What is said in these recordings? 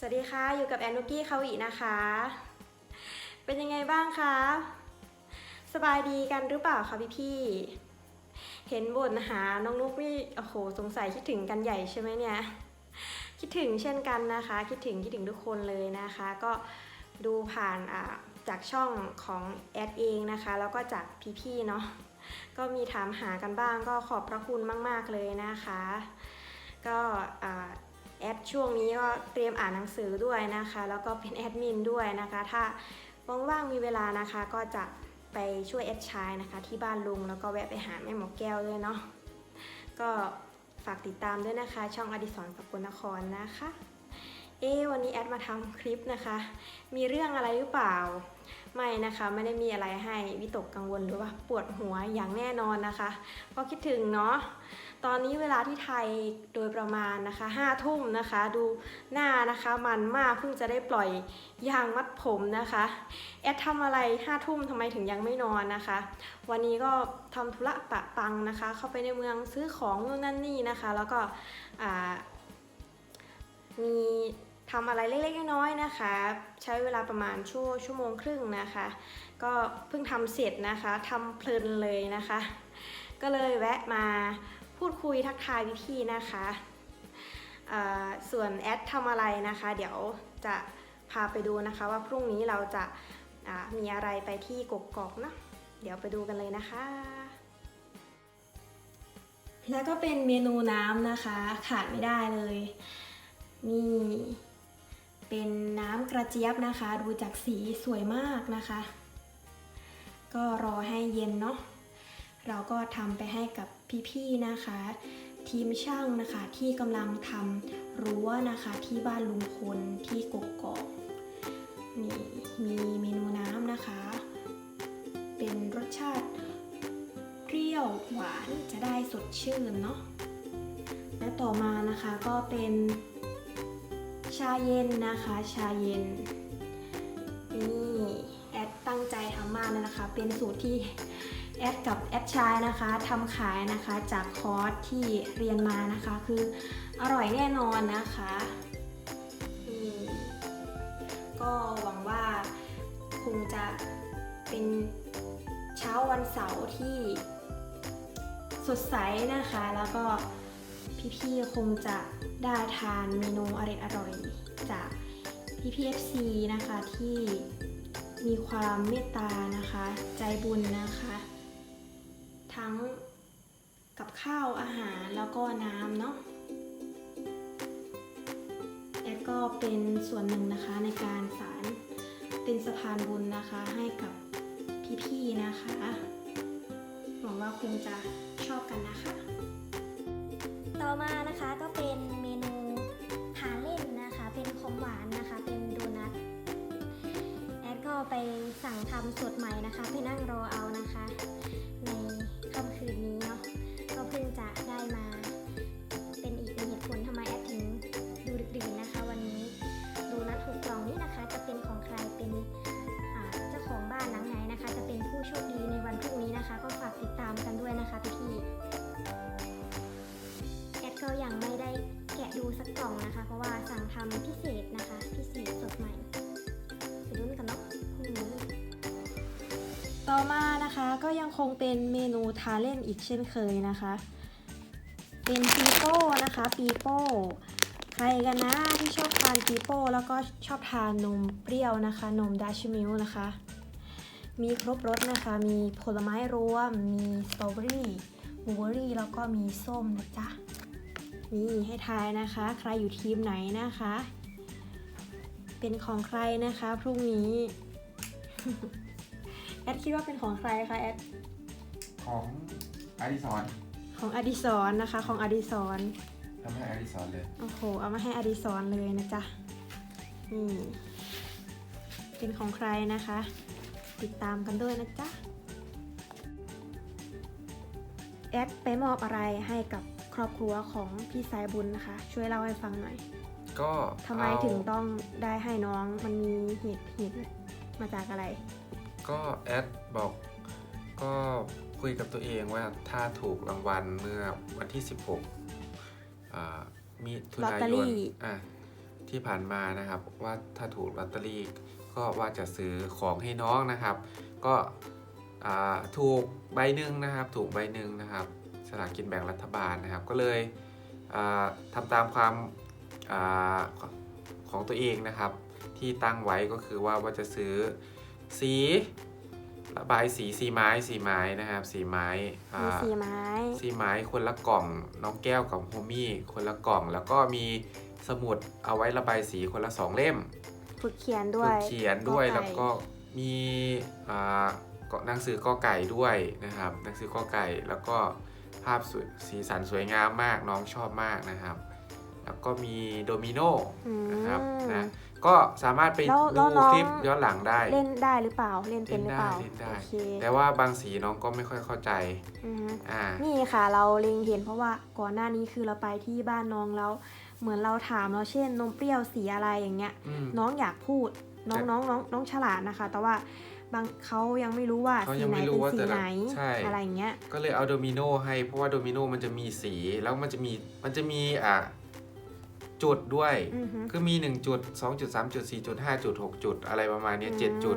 สวัสดีค่ะ อยู่กับแอนนุกี้คาวินะคะ เป็นยังไงบ้างคะ สบายดีกันหรือเปล่าคะพี่พี่เห็นบ่นหาน้องนุกนี่โอ้โห สงสัยคิดถึงกันใหญ่ใช่ไหมเนี่ย คิดถึงเช่นกันนะคะ คิดถึงคิดถึงทุกคนเลยนะคะ ก็ดูผ่านจากช่องของแอดเองนะคะ แล้วก็จากพี่ๆเนาะ ก็มีถามหากันบ้างก็ขอบพระคุณมาก ๆเลยนะคะ ก็ แอดช่วงนี้ก็เตรียมอ่านหนังสือด้วยนะคะ แล้วก็เป็นแอดมินด้วยนะคะ ถ้าว่างๆมีเวลานะคะก็จะไปช่วยแอดชายนะคะ ที่บ้านลุงแล้วก็แวะไปหาแม่หมอแก้วด้วยเนาะก็ฝากติดตามด้วยนะคะ ช่องอดิศรสกลนครนะคะ เอวันนี้แอดมาทำคลิปนะคะ มีเรื่องอะไรหรือเปล่า ไม่นะคะไม่ได้มีอะไรให้วิตกกังวลหรือว่าปวดหัวอย่างแน่นอนนะคะเพราะคิดถึงเนาะ ตอนนี้เวลาที่ไทยโดยประมาณนะคะห้าทุ่มนะคะ ดูหน้านะคะมันมากเพิ่งจะได้ปล่อยยางมัดผมนะคะแอดทำอะไรห้าทุ่มทำไมถึงยังไม่นอนนะคะ วันนี้ก็ทำธุระปะปังนะคะ เข้าไปในเมืองซื้อของนู่นนั่นนี่นะคะ แล้วก็มีทำอะไรเล็กๆน้อยๆนะคะ ใช้เวลาประมาณชั่วชั่วโมงครึ่งนะคะ ก็เพิ่งทำเสร็จนะคะทำเพลินเลยนะคะ ก็เลยแวะมา พูดคุยทักทายพี่ๆนะคะ ส่วนแอดทำอะไรนะคะ เดี๋ยวจะพาไปดูนะคะ ว่าพรุ่งนี้เราจะามีอะไรไปที่กกอกเนาะเดี๋ยวไปดูกันเลยนะคะ แล้วก็เป็นเมนูน้ำนะคะ ขาดไม่ได้เลยนี่เป็นน้ำกระเจี๊ยบนะคะ ดูจากสีสวยมากนะคะ ก็รอให้เย็นเนาะ เราก็ทำไปให้กับพี่ๆนะคะ ทีมช่างนะคะที่กำลังทำรั้วนะคะที่บ้านลุงพลที่กกอกนี่มีเมนูน้ำนะคะ เป็นรสชาติเปรี้ยวหวานจะได้สดชื่นเนาะและต่อมานะคะก็เป็นชาเย็นนะคะชาเย็นนี่แอดตั้งใจทำมากเลยนะคะ เป็นสูตรที่ แอดกับแอดชายนะคะทำขายนะคะจากคอร์สที่เรียนมานะคะ คืออร่อยแน่นอนนะคะอืมก็หวังว่าคงจะเป็นเช้าวันเสาร์ที่สดใสนะคะ แล้วก็พี่ๆคงจะได้ทานเมนูอร่อยอร่อยจาก PPFC นะคะที่มีความเมตตานะคะ ใจบุญนะคะ ทั้งกับข้าวอาหารแล้วก็น้ำเนาะแอดก็เป็นส่วนหนึ่งนะคะในการสารเป็นสะพานบุญนะคะให้กับพี่ๆนะคะหวังว่าคงจะชอบกันนะคะ ต่อมานะคะก็เป็นเมนูทานเล่นนะคะ เป็นของหวานนะคะ เป็นโดนัทแอดก็ไปสั่งทำสดใหม่นะคะไปนั่งรอเอานะคะ ต่อมานะคะก็ยังคงเป็นเมนูทาเล่นอีกเช่นเคยนะคะ เป็นปีโป้นะคะปีโป้ใครกันนะที่ชอบทานปีโป้แล้วก็ชอบทานนมเปรี้ยวนะคะ นมดัชมิลนะคะ มีครบรสนะคะ มีผลไม้รวม มีสตรอเบอรี่บลูเบอรี่แล้วก็มีส้มนะจ๊ะนี่ให้ทายนะคะ ใครอยู่ทีมไหนนะคะ เป็นของใครนะคะ พรุ่งนี้ ดคิดว่าเป็นของใครคะแอดของอดิสรของอดิศรนะคะ ของอดิศรทำให้อดิสรเลยโอ้โหเอามาให้อดิศรเลยนะจ๊ะนี่เป็นของใครนะคะ ติดตามกันด้วยนะจ๊ะแอดไปมอบอะไรให้กับครอบครัวของพี่สายบุญนะคะ ช่วยเล่าให้ฟังหน่อย ก็ทำไมเอาถึงต้องได้ให้น้องมันมีเหตุเหตุมาจากอะไร ก็แอดบอกก็คุยกับตัวเองว่าถ้าถูกรางวัลเมื่อวันที่ 16อ่ามีทุลอตนาเตอยรี่นอะที่ผ่านมานะครับว่าถ้าถูกลอตเตอรี่ก็ว่าจะซื้อของให้น้องนะครับ ก็อ่าถูกใบหนึ่งนะครับ ถูกใบหนึ่งนะครับสลากกินแบ่งรัฐบาลนะครับ ก็เลยอ่าทำตามความอาของตัวเองนะครับ ที่ตั้งไว้ก็คือว่าว่าจะซื้อ สีระบายสีสีไม้สีไม้นะครับสีไม้อ่ามีสีไม้สีไม้คนละกล่องน้องแก้วกับโฮมี่คนละกล่อง แล้วก็มีสมุดเอาไว้ระบายสีคนละสองเล่มฝึกเขียนด้วฝึย กเขียนด้วยกอไก่ แล้วก็มีอ่าก็หนังสือกอไก่ด้วยนะครับหนังสือกอไก่แล้วก็ภาพสวยสีสันสวยงามมากน้องชอบมากนะครับ แล้วก็มีโดมิโน อืมนะครับนะ ก็สามารถไปแล้วแล้ดูวน้อง คลิปย้อนหลังได้เล่นได้หรือเปล่าเล่นเป็นหรือเปล่าเล่นได้โอเคแต่ว่าบางสีน้องก็ไม่ค่อยเข้าใจ อือฮึ อ่า นี่ค่ะเราเล็งเห็นเพราะว่าก่อนหน้านี้คือเราไปที่บ้านน้องแล้ว เหมือนเราถามเราเช่น นมเปรี้ยวสีอะไรอย่างเงี้ย อืม น้องอยากพูดน้องแต่น้องน้องน้องฉลาดนะคะ แต่ว่าบางเขายังไม่รู้ว่าเขาสียังไหนไม่รู้เป็นว่าสีแต่ละไหนใช่ อะไรอย่างเงี้ย ก็เลยเอาโดมิโนให้ เพราะว่าโดมิโนมันจะมีสี แล้วมันจะมี มันจะมี อะ จุดด้วย อือฮึ คือมี 1 จุด 2 จุด 3 จุด 4 จุด 5 จุด 6 จุด อะไรประมาณเนี้ยอืมเจ็ดจุด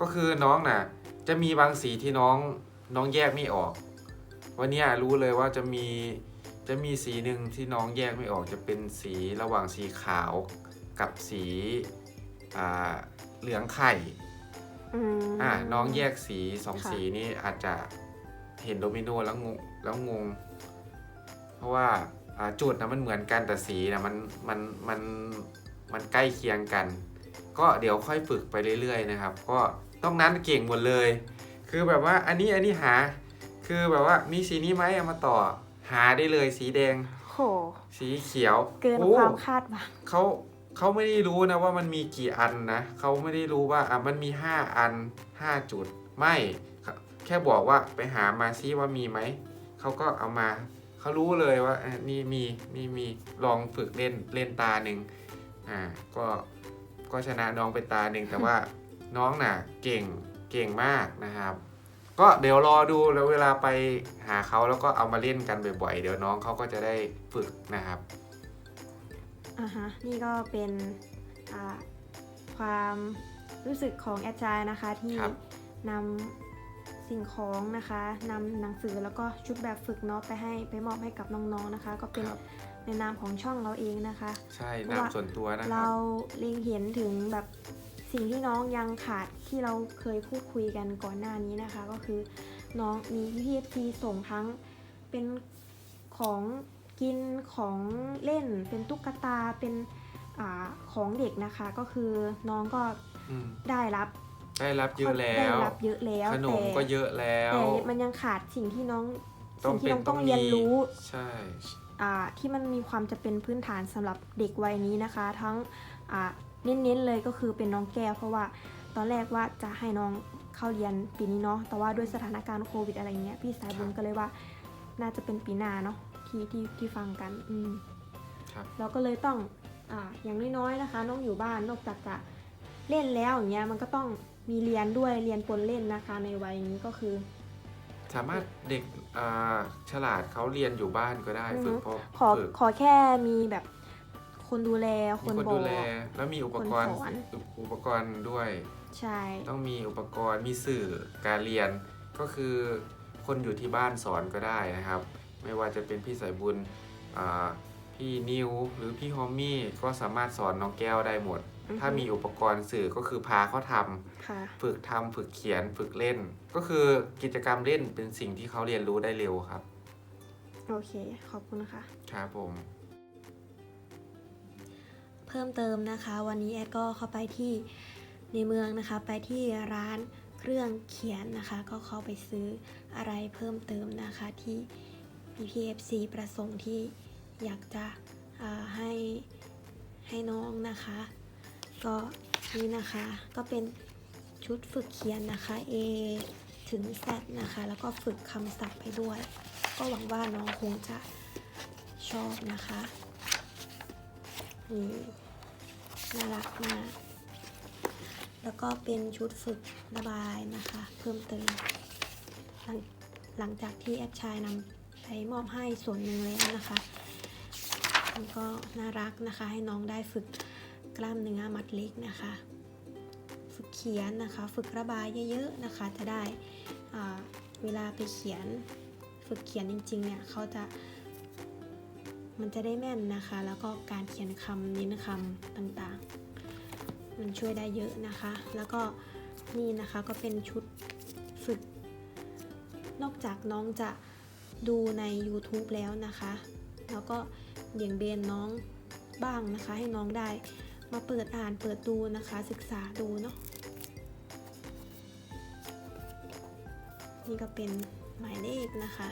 ก็คือน้องน่ะ จะมีบางสีที่น้องน้องแยกไม่ออก วันเนี้ยรู้เลยว่าจะมีจะมีสีหนึ่งที่น้องแยกไม่ออก จะเป็นสีระหว่างสีขาวกับสีอ่าเหลืองไข่อืมอ่าน้องแยกสีสองค่ะ สีนี้อาจจะเห็นโดมิโนแล้วงงแล้วงง เพราะว่าอ่า จุดนะมันเหมือนกันแต่สีนะมันมันมันมันใกล้เคียงกัน ก็เดี๋ยวค่อยฝึกไปเรื่อยๆนะครับ ก็ต้องนั้นเก่งหมดเลย คือแบบว่าอันนี้อันนี้หา คือแบบว่ามีสีนี้ไหมเอามาต่อหาได้เลยสีแดง โห สีเขียวเกินโอ้ความคาดหวังเขาเขาไม่ได้รู้นะว่ามันมีกี่อันนะเขาไม่ได้รู้ว่าอะมันมี 5 อัน 5 จุดไม่เขาแค่บอกว่าไปหามาซิว่ามีไหมเขาก็เอามา เขารู้เลยว่าอะนี่มีนี่มีลองฝึกเล่นเล่นตาหนึ่งอ่าก็ก็ชนะน้องไปตาหนึ่งแต่ว่าน้องน่ะเก่งเก่งมากนะครับ ก็เดี๋ยวรอดูแล้วเวลาไปหาเขาแล้วก็เอามาเล่นกันบ่อยๆ เดี๋ยวน้องเขาก็จะได้ฝึกนะครับอ่าฮะนี่ก็เป็นอ่าความรู้สึกของแอดจายนะคะที่ครับนำ สิ่งของนะคะนำหนังสือแล้วก็ชุดแบบฝึกเนาะไปให้ไปมอบให้กับน้องๆนะคะ ก็เป็นครับ ในนามของช่องเราเองนะคะ ใช่เพราะนามว่า ส่วนตัวนะคเรารับเล็งเห็นถึงแบบสิ่งที่น้องยังขาดที่เราเคยพูดคุยกันก่อนหน้านี้นะคะ ก็คือน้องมีพี่เอฟซีส่งทั้งเป็นของกินของเล่น เป็นตุ๊กตาเป็นอาของเด็กนะคะ ก็คือน้องก็อืมได้รับ ได้รับเยอะแล้ได้วรับเยอะแล้วขนมแต่ก็เยอะแล้วแต่มันยังขาดสิ่งที่น้องต้อสิ่งงที่เป็นน้องต้องเรียนรู้ใช่อ่าที่มันมีความจะเป็นพื้นฐานสำหรับเด็กวัยนี้นะคะ ทั้งอ่าเน้นๆเลยก็คือเป็นน้องแก้วเพราะว่าตอนแรกว่าจะให้น้องเข้าเรียนปีนี้เนาะแต่ว่าด้วยสถานการณ์โควิดอะไรเงี้ยพี่สายบุญก็เลยว่า น่าจะเป็นปีหน้าเนาะที่ที่ที่ฟังกันอืมครับเราก็เลยต้องอ่าอย่างน้อยๆนะคะ น้องอยู่บ้านนอกจากจะเล่นแล้วอย่างเงี้ยมันก็ต้อง มีเรียนด้วยเรียนปนเล่นนะคะ ในวัยนี้ก็คือ สามารถเด็กอ่าฉลาดเขาเรียนอยู่บ้านก็ได้อือฮึฝึกเพราะขอฝึกขอแค่มีแบบคนดูแลคมีนคนบอดูกแล แล้วมีอุปกรณ์คนสอน อุปกรณ์ด้วย ใช่ ต้องมีอุปกรณ์มีสื่อการเรียนก็คือคนอยู่ที่บ้านสอนก็ได้นะครับ ไม่ว่าจะเป็นพี่สายบุญอ่าพี่นิวหรือพี่ฮอมมี่ก็สามารถสอนน้องแก้วได้หมดอือฮึ ถ้ามีอุปกรณ์สื่อก็คือพาเขาทำค่ะฝึกทำฝึกเขียนฝึกเล่น ก็คือกิจกรรมเล่นเป็นสิ่งที่เขาเรียนรู้ได้เร็วครับ โอเค ขอบคุณค่ะครับผม เพิ่มเติมนะคะ วันนี้แอดก็เข้าไปที่ในเมืองนะคะ ไปที่ร้านเครื่องเขียนนะคะ ก็เข้าไปซื้ออะไรเพิ่มเติมนะคะที่ PPFC ประสงค์ที่อยากจะอ่าให้ให้น้องนะคะ ก็นี่นะคะก็เป็นชุดฝึกเขียนนะคะ A ถึง Z นะคะ แล้วก็ฝึกคำศัพท์ไปด้วย ก็หวังว่าน้องคงจะชอบนะคะนี่น่ารักมาก แล้วก็เป็นชุดฝึกระบายนะคะ เพิ่มเติมหลังหลังจากที่แอดชายนำไปมอบให้ส่วนหนึ่งแล้วนะคะมันก็น่ารักนะคะให้น้องได้ฝึก กล้ามเนื้อมัดเล็กนะคะ ฝึกเขียนนะคะ ฝึกระบายเยอะๆนะคะ จะได้เวลาไปเขียน ฝึกเขียนจริงๆเนี่ยเขาจะมันจะได้แม่นนะคะ แล้วก็การเขียนคำนิ้นคำต่างๆ มันช่วยได้เยอะนะคะ แล้วก็นี่นะคะก็เป็นชุดฝึก นอกจากน้องจะดูใน YouTube แล้วนะคะ แล้วก็เบี่ยงเบนน้องบ้างนะคะ ให้น้องได้ มาเปิดอ่านเปิดดูนะคะ ศึกษาดูเนาะนี่ก็เป็นหมายเลขนะคะ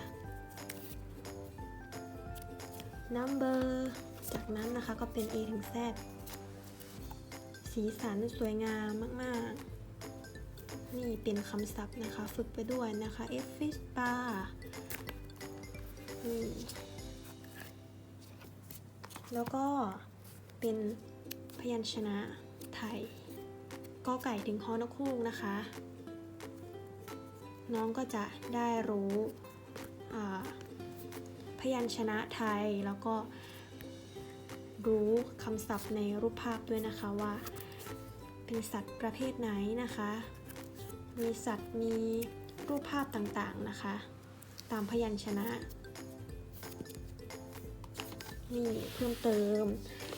number จากนั้นนะคะก็เป็น A ถึง Z สีสันสวยงามมากๆ นี่เป็นคำศัพท์นะคะ ฝึกไปด้วยนะคะ F fish bar แล้วก็เป็น ยัญชนะไทยกอไก่ถึงฮอนกคูกนะคะ น้องก็จะได้รู้พยัญชนะไทยแล้วก็รู้คำศัพท์ในรูปภาพด้วยนะคะว่า เป็นสัตว์ประเภทไหนนะคะ มีสัตว์มีรูปภาพต่างๆนะคะ ตามพยัญชนะ นี่เพิ่มเติม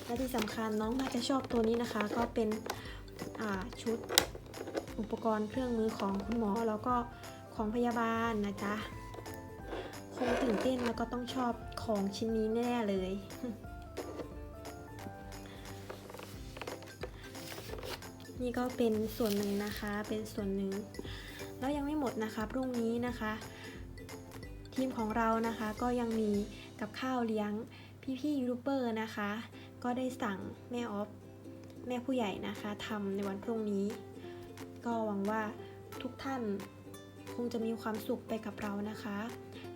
และที่สำคัญน้องน่าจะชอบตัวนี้นะคะ ก็เป็นชุดอุปกรณ์เครื่องมือของคุณหมอแล้วก็ของพยาบาลนะจ๊ะคงตื่นเต้นแล้วก็ต้องชอบของชิ้นนี้แน่เลย นี่ก็เป็นส่วนหนึ่งนะคะ เป็นส่วนหนึ่ง แล้วยังไม่หมดนะคะพรุ่งนี้นะคะ ทีมของเรานะคะก็ยังมีกับข้าวเลี้ยงพี่ๆยูทูบเบอร์นะคะ ก็ได้สั่งแม่ออฟแม่ผู้ใหญ่นะคะทำในวันพรุ่งนี้ ก็หวังว่าทุกท่านคงจะมีความสุขไปกับเรานะคะ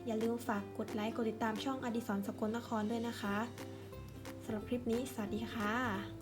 อย่าลืมฝากกดไลค์กดติดตามช่องอดิสรสกลนครด้วยนะคะสำหรับคลิปนี้สวัสดีค่ะ